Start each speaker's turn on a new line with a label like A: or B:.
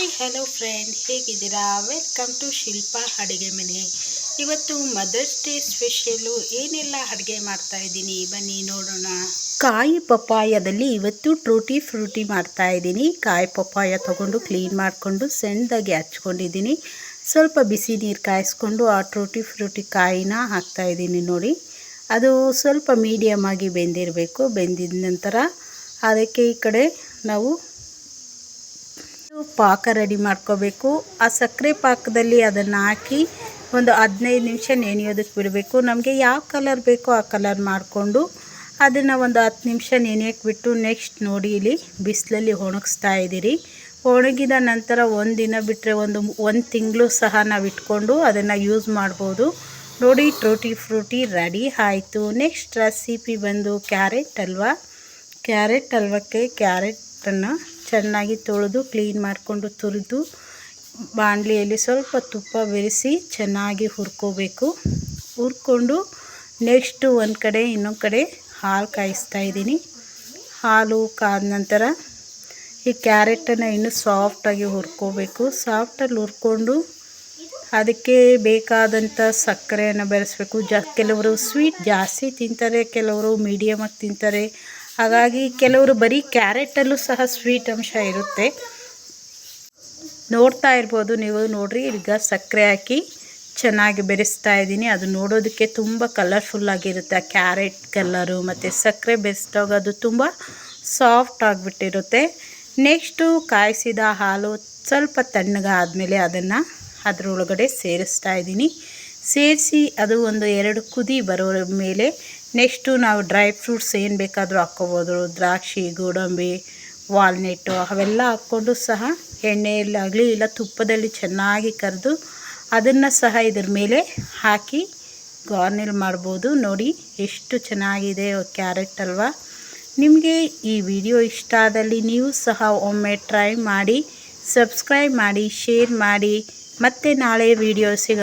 A: Hi hello friend ಹೇಗಿದ್ದೀರಾ? Welcome to Shilpa ಅಡುಗೆ ಮನೆ. ಇವತ್ತು ಮದರ್ಸ್ ಡೇ ಸ್ಪೆಷಲು ಏನೆಲ್ಲ ಅಡುಗೆ ಮಾಡ್ತಾ ಇದ್ದೀನಿ? ಬನ್ನಿ ನೋಡೋಣ. ಕಾಯಿ ಪಪ್ಪಾಯದಲ್ಲಿ ಇವತ್ತು ಟ್ರೂಟಿ ಫ್ರೂಟಿ ಮಾಡ್ತಾ ಇದ್ದೀನಿ. ಕಾಯಿ ಪಪ್ಪಾಯ ತೊಗೊಂಡು ಕ್ಲೀನ್ ಮಾಡಿಕೊಂಡು ಸಣ್ಣದಾಗಿ ಹಚ್ಕೊಂಡಿದ್ದೀನಿ. ಸ್ವಲ್ಪ ಬಿಸಿ ನೀರು ಕಾಯಿಸ್ಕೊಂಡು ಆ ಟ್ರೂಟಿ ಫ್ರೂಟಿ ಕಾಯಿನ ಹಾಕ್ತಾ ಇದ್ದೀನಿ ನೋಡಿ. ಅದು ಸ್ವಲ್ಪ ಮೀಡಿಯಮ್ ಆಗಿ ಬೆಂದಿರಬೇಕು. ಬೆಂದಿದ ನಂತರ ಅದಕ್ಕೆ ಈ ಕಡೆ ನಾವು ಪಾಕ ರೆಡಿ ಮಾಡ್ಕೋಬೇಕು. ಆ ಸಕ್ಕರೆ ಪಾಕದಲ್ಲಿ ಅದನ್ನು ಹಾಕಿ ಒಂದು ಹದಿನೈದು ನಿಮಿಷ ನೆನೆಯೋದಕ್ಕೆ ಬಿಡಬೇಕು. ನಮಗೆ ಯಾವ ಕಲರ್ ಬೇಕೋ ಆ ಕಲರ್ ಮಾಡಿಕೊಂಡು ಅದನ್ನು ಒಂದು ಹತ್ತು ನಿಮಿಷ ನೆನೆಯೋಕ್ಕೆ ಬಿಟ್ಟು ನೆಕ್ಸ್ಟ್ ನೋಡಿ ಇಲ್ಲಿ ಬಿಸಿಲಲ್ಲಿ ಒಣಗಿಸ್ತಾ ಇದ್ದೀರಿ. ಒಣಗಿದ ನಂತರ ಒಂದು ದಿನ ಬಿಟ್ಟರೆ ಒಂದು ಒಂದು ತಿಂಗಳು ಸಹ ನಾವು ಇಟ್ಕೊಂಡು ಅದನ್ನು ಯೂಸ್ ಮಾಡ್ಬೋದು. ನೋಡಿ ಟ್ರೋಟಿ ಫ್ರೂಟಿ ರೆಡಿ ಆಯಿತು. ನೆಕ್ಸ್ಟ್ ರೆಸಿಪಿ ಬಂದು ಕ್ಯಾರೆಟ್ ಹಲ್ವಾ ಕ್ಯಾರೆಟ್ ಹಲ್ವಕ್ಕೆ ಕ್ಯಾರೆಟನ್ನು ಚೆನ್ನಾಗಿ ತೊಳೆದು, ಕ್ಲೀನ್ ಮಾಡಿಕೊಂಡು ತುರಿದು, ಬಾಣಲಿಯಲ್ಲಿ ಸ್ವಲ್ಪ ತುಪ್ಪ ಬೆರೆಸಿ ಚೆನ್ನಾಗಿ ಹುರ್ಕೋಬೇಕು. ಹುರ್ಕೊಂಡು ನೆಕ್ಸ್ಟು ಒಂದು ಕಡೆ ಇನ್ನೊಂದು ಕಡೆ ಹಾಲು ಕಾಯಿಸ್ತಾ ಇದ್ದೀನಿ. ಹಾಲು ಕಾದ ನಂತರ ಈ ಕ್ಯಾರೆಟನ್ನು ಇನ್ನೂ ಸಾಫ್ಟಾಗಿ ಹುರ್ಕೋಬೇಕು. ಸಾಫ್ಟಲ್ಲಿ ಹುರ್ಕೊಂಡು ಅದಕ್ಕೆ ಬೇಕಾದಂಥ ಸಕ್ಕರೆಯನ್ನು ಬೆರೆಸ್ಬೇಕು. ಜ ಕೆಲವರು ಸ್ವೀಟ್ ಜಾಸ್ತಿ ತಿಂತಾರೆ, ಕೆಲವರು ಮೀಡಿಯಮಾಗಿ ತಿಂತಾರೆ. ಹಾಗಾಗಿ ಕೆಲವರು ಬರೀ ಕ್ಯಾರೆಟಲ್ಲೂ ಸಹ ಸ್ವೀಟ್ ಅಂಶ ಇರುತ್ತೆ. ನೋಡ್ತಾ ಇರ್ಬೋದು ನೀವು, ನೋಡ್ರಿ, ಈಗ ಸಕ್ಕರೆ ಹಾಕಿ ಚೆನ್ನಾಗಿ ಬೆರೆಸ್ತಾ ಇದ್ದೀನಿ. ಅದು ನೋಡೋದಕ್ಕೆ ತುಂಬ ಕಲರ್ಫುಲ್ಲಾಗಿರುತ್ತೆ ಆ ಕ್ಯಾರೆಟ್ ಕಲರು ಮತ್ತು ಸಕ್ಕರೆ ಬೆರೆಸಿದಾಗ ಅದು ತುಂಬ ಸಾಫ್ಟ್ ಆಗಿಬಿಟ್ಟಿರುತ್ತೆ. ನೆಕ್ಸ್ಟು ಕಾಯಿಸಿದ ಹಾಲು ಸ್ವಲ್ಪ ತಣ್ಣಗಾದಮೇಲೆ ಅದನ್ನು ಅದರೊಳಗಡೆ ಸೇರಿಸ್ತಾ ಇದ್ದೀನಿ. ಸೇರಿಸಿ ಅದು ಒಂದು ಎರಡು ಕುದಿ ಬರೋ ಮೇಲೆ ನೆಕ್ಸ್ಟು ನಾವು ಡ್ರೈ ಫ್ರೂಟ್ಸ್ ಏನು ಬೇಕಾದರೂ ಹಾಕ್ಕೋಬೋದು. ದ್ರಾಕ್ಷಿ, ಗೋಡಂಬಿ ವಾಲ್ನೆಟ್ಟು ಅವೆಲ್ಲ ಹಾಕ್ಕೊಂಡು ಸಹ ಎಣ್ಣೆಯಲ್ಲಾಗಲಿ ಇಲ್ಲ ತುಪ್ಪದಲ್ಲಿ ಚೆನ್ನಾಗಿ ಕರೆದು ಅದನ್ನು ಸಹ ಇದ್ರ ಮೇಲೆ ಹಾಕಿ ಗಾರ್ನಿಲ್ ಮಾಡ್ಬೋದು. ನೋಡಿ ಎಷ್ಟು ಚೆನ್ನಾಗಿದೆ ಕ್ಯಾರೆಟ್ ಅಲ್ವಾ. ನಿಮಗೆ ಈ ವಿಡಿಯೋ ಇಷ್ಟ ಆದಲ್ಲಿ ನೀವು ಸಹ ಒಮ್ಮೆ ಟ್ರೈ ಮಾಡಿ, ಸಬ್ಸ್ಕ್ರೈಬ್ ಮಾಡಿ, ಶೇರ್ ಮಾಡಿ. ಮತ್ತೆ ನಾಳೆ ವಿಡಿಯೋ ಸಿಗ